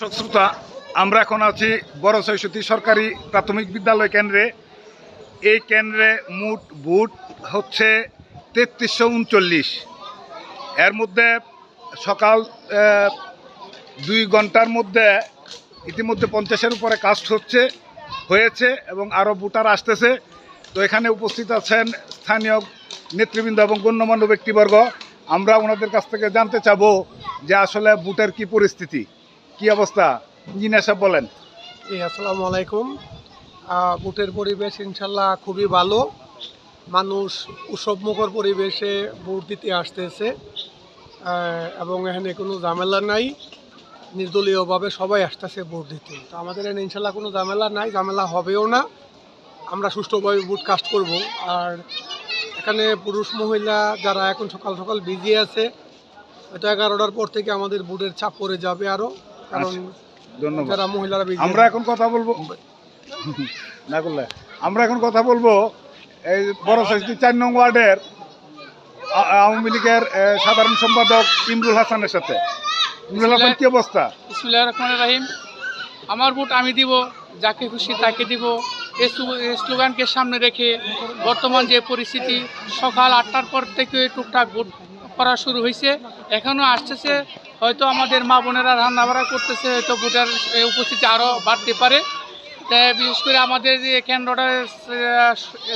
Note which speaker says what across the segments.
Speaker 1: দর্শক শ্রোতা, আমরা এখন আছি বড় সৈসতী সরকারি প্রাথমিক বিদ্যালয় কেন্দ্রে। এই কেন্দ্রে মোট বুট হচ্ছে তেত্রিশশো উনচল্লিশ। এর মধ্যে সকাল দুই ঘণ্টার মধ্যে ইতিমধ্যে পঞ্চাশের উপরে কাস্ট হচ্ছে, হয়েছে এবং আরও বুটার আসতেছে। তো এখানে উপস্থিত আছেন স্থানীয় নেতৃবৃন্দ এবং গণ্যমান্য ব্যক্তিবর্গ। আমরা ওনাদের কাছ থেকে জানতে চাবো যে আসলে বুটের কি পরিস্থিতি। কি অবস্থা? ইঞ্জিনিয়ার সাহেব বলেন।
Speaker 2: আসসালামু আলাইকুম। বুটের পরিবেশ ইনশাল্লাহ খুবই ভালো। মানুষ উৎসবমুখর পরিবেশে ভোট দিতে আসতেছে। এবং এখানে কোনো ঝামেলা নাই। নির্দলীয়ভাবে সবাই আসতেছে ভোট দিতে। তো আমাদের এখানে ইনশাল্লাহ কোনো ঝামেলা নাই, ঝামেলা হবেও না। আমরা সুষ্ঠুভাবে ভোট কাস্ট করব। আর এখানে পুরুষ, মহিলা যারা এখন সকাল সকাল বিজি আছে এটা এগারোটার পর থেকে আমাদের বুটের চাপ পড়ে যাবে আরও কারণ
Speaker 1: ধন্যবাদ।
Speaker 2: যারা মহিলারা
Speaker 1: আমরা এখন কথা বলব না করলে আমরা এখন কথা বলব এই বড় সৈসতী চার নং ওয়ার্ডের আওয়ামী লীগের সাধারণ সম্পাদক ইমরুল হাসানের সাথে। ইমরুল হাসান কি অবস্থা?
Speaker 3: রহমান রাহিম। আমার ভোট আমি দিব যাকে খুশি তাকে দিব। এই স্লোগানকে সামনে রেখে বর্তমান যে পরিস্থিতি সকাল আটটার পর থেকে টুকটাক ভোট করা শুরু হয়েছে এখনও আসতেছে হয়তো আমাদের মা বোনেরা রান্নাবাড়া করতেছে, হয়তো ভোটার উপস্থিতি আরও বাড়তে পারে। তাই বিশেষ করে আমাদের যে কেন্দ্রটা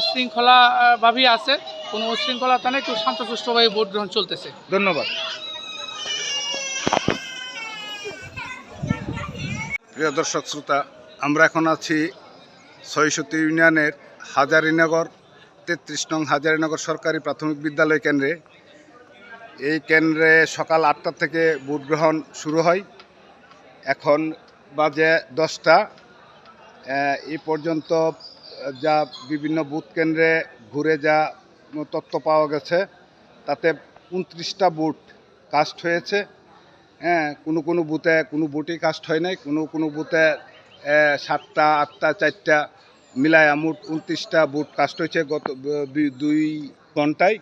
Speaker 3: শৃঙ্খলাভাবেই আছে, কোনো উশৃঙ্খলতা নেই, খুব শান্তসুষ্ঠুভাবে ভোট গ্রহণ চলতেছে।
Speaker 1: ধন্যবাদ। প্রিয় দর্শক শ্রোতা, আমরা এখন আছি ছয়শতী ইউনিয়নের হাজারীনগর, তেত্রিশ নং হাজারীনগর সরকারি প্রাথমিক বিদ্যালয় কেন্দ্রে। এই কেন্দ্রে সকাল আটটা থেকে ভোট গ্রহণ শুরু হয়। এখন বাজে দশটা। এই পর্যন্ত যা বিভিন্ন বুথ কেন্দ্রে ঘুরে যা তথ্য পাওয়া গেছে, তাতে উনত্রিশটা বুট কাস্ট হয়েছে। হ্যাঁ কোনো কোনো বুথে কোনো বুটই কাস্ট হয় নাই, কোনো কোনো বুথে সাতটা, আটটা, চারটা মিলায় মোট উনত্রিশটা বুট কাস্ট হয়েছে গত দুই ঘন্টায়।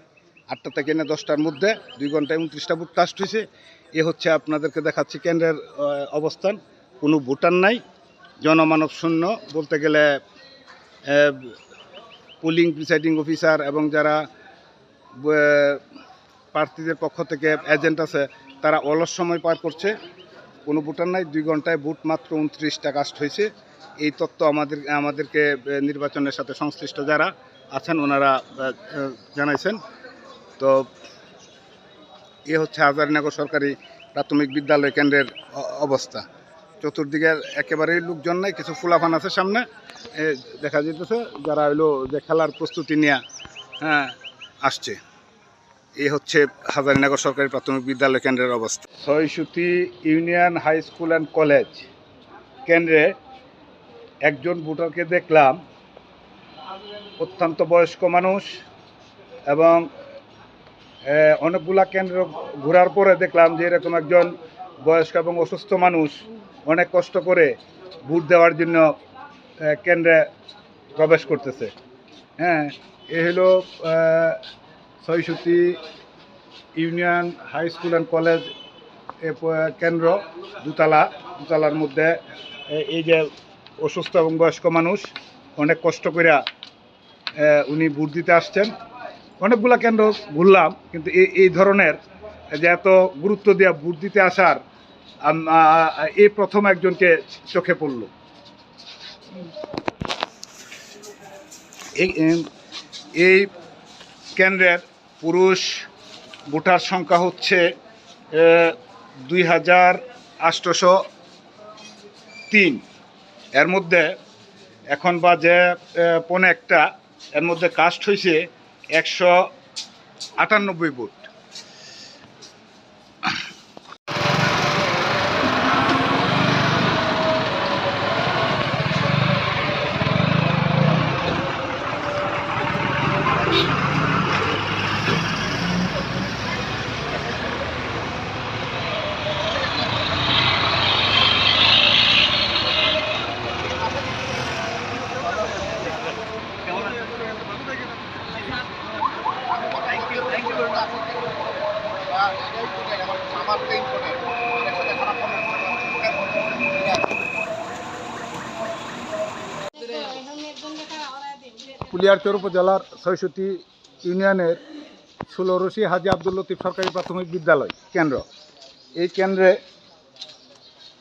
Speaker 1: আটটা থেকে এনে দশটার মধ্যে, দুই ঘন্টায় উনত্রিশটা বুট কাস্ট হয়েছে এ হচ্ছে আপনাদেরকে দেখাচ্ছি কেন্দ্রের অবস্থান। কোনো ভোটার নাই, জনমানব শূন্য বলতে গেলে পুলিং প্রিসাইডিং অফিসার এবং যারা প্রার্থীদের পক্ষ থেকে এজেন্ট আছে, তারা অলস সময় পার করছে। কোনো ভোটার নাই, দুই ঘন্টায় ভোট মাত্র উনত্রিশটা কাস্ট হয়েছে এই তথ্য আমাদের, আমাদেরকে নির্বাচনের সাথে সংশ্লিষ্ট যারা আছেন, ওনারা জানাইছেন। তো এ হচ্ছে হাজারনগর সরকারি প্রাথমিক বিদ্যালয় কেন্দ্রের অবস্থা। চতুর্দিকে একেবারেই লোকজন নাই কিছু ফুলাফান আছে সামনে। এ, দেখা যেতেছে যারা হইল যে খেলার প্রস্তুতি নিয়ে হ্যাঁ আসছে। এই হচ্ছে হাজারীনগর সরকারি প্রাথমিক বিদ্যালয় কেন্দ্রের অবস্থা। Chhaysuti union high school and college কেন্দ্রে একজন ভোটারকে দেখলাম অত্যন্ত বয়স্ক মানুষ এবং অনেকগুলা কেন্দ্র ঘোরার পরে দেখলাম যে এরকম একজন বয়স্ক এবং অসুস্থ মানুষ অনেক কষ্ট করে ভোট দেওয়ার জন্য কেন্দ্রে প্রবেশ করতেছে। হ্যাঁ এ হলো Chhaysuti union, high school and college কেন্দ্র দুতলা। দুতলার মধ্যে এই যে অসুস্থ এবং বয়স্ক মানুষ অনেক কষ্ট করে উনি ভোট দিতে আসছেন। অনেকগুলা কেন্দ্র ঘুরলাম কিন্তু এই এই ধরনের যে এত গুরুত্ব দেওয়া ভোট দিতে আসার এই প্রথম একজনকে চোখে পড়ল। এই কেন্দ্রের পুরুষ ভোটার সংখ্যা হচ্ছে দুই হাজার আটশোশো তিন। এর মধ্যে এখন বাজে আহ, পৌনে একটা এর মধ্যে কাস্ট হয়েছে একশো আটানব্বই ভোট। কুলিয়ারচর উপজেলার ছয়শটি ইউনিয়নের ষোলরশি হাজি আব্দুল লতিফ সরকারি প্রাথমিক বিদ্যালয় কেন্দ্র। এই কেন্দ্রে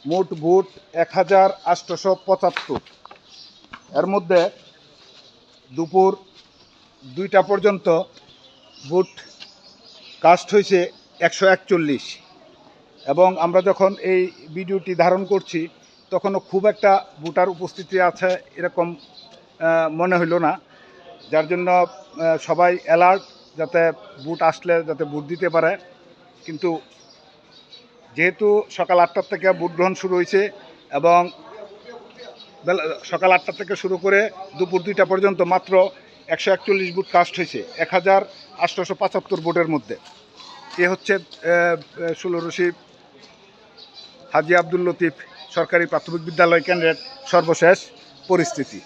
Speaker 1: মোট ভোট এক হাজার আটশোশো পঁচাত্তর। এর মধ্যে দুপুর দুইটা পর্যন্ত ভোট কাস্ট হয়েছে একশো একচল্লিশ। এবং আমরা যখন এই ভিডিওটি ধারণ করছি, তখনও খুব একটা ভোটার উপস্থিতি আছে এরকম মনে হইল না। যার জন্য সবাই অ্যালার্ট যাতে বুট আসলে যাতে বুট দিতে পারে। কিন্তু যেহেতু সকাল আটটার থেকে ভোট গ্রহণ শুরু হয়েছে এবং সকাল আটটা থেকে শুরু করে দুপুর দুইটা পর্যন্ত মাত্র একশো একচল্লিশ বুট কাস্ট হয়েছে, এক হাজার আটশোশো পঁচাত্তর বুটের মধ্যে। এ হচ্ছে ষোলরশি হাজি আব্দুল লতিফ সরকারি প্রাথমিক বিদ্যালয় কেন্দ্রের সর্বশেষ পরিস্থিতি।